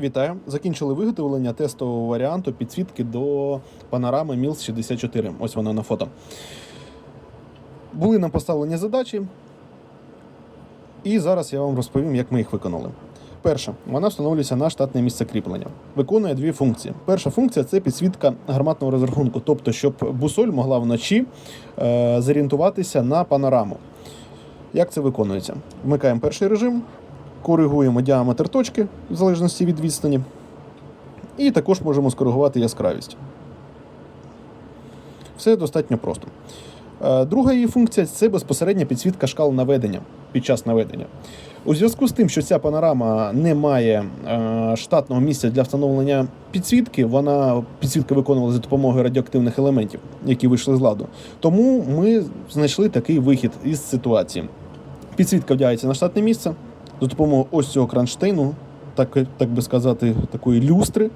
Вітаю! Закінчили виготовлення тестового варіанту підсвітки до панорами Mills 64. Ось вона на фото. Були нам поставлені задачі, і зараз я вам розповім, як ми їх виконали. Перше, вона встановлюється на штатне місце кріплення. Виконує дві функції. Перша функція це підсвітка гарматного розрахунку, тобто, щоб бусоль могла вночі е, зорієнтуватися на панораму. Як це виконується? Вмикаємо перший режим, коригуємо діаметр точки в залежності від відстані, і також можемо скоригувати яскравість. Все достатньо просто. Е, Друга її функція це безпосередня підсвітка шкал наведення під час наведення. У зв'язку з тим, що ця панорама не має е, штатного місця для встановлення підсвітки, вона підсвітка виконувалася за допомогою радіоактивних елементів, які вийшли з ладу. Тому ми знайшли такий вихід із ситуації. Підсвітка вдягається на штатне місце за допомогою ось цього кронштейну, так, так би сказати, такої люстри.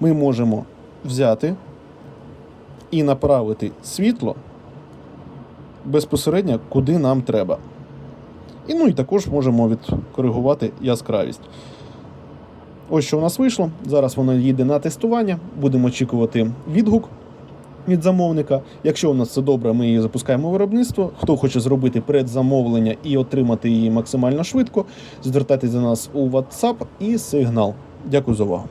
Ми можемо взяти і направити світло безпосередньо куди нам треба. І ну і також можемо відкоригувати яскравість. Ось що у нас вийшло. Зараз воно їде на тестування. Будемо очікувати відгук від замовника. Якщо у нас все добре, ми її запускаємо виробництво. Хто хоче зробити предзамовлення і отримати її максимально швидко, звертайтеся до нас у WhatsApp і сигнал. Дякую за увагу.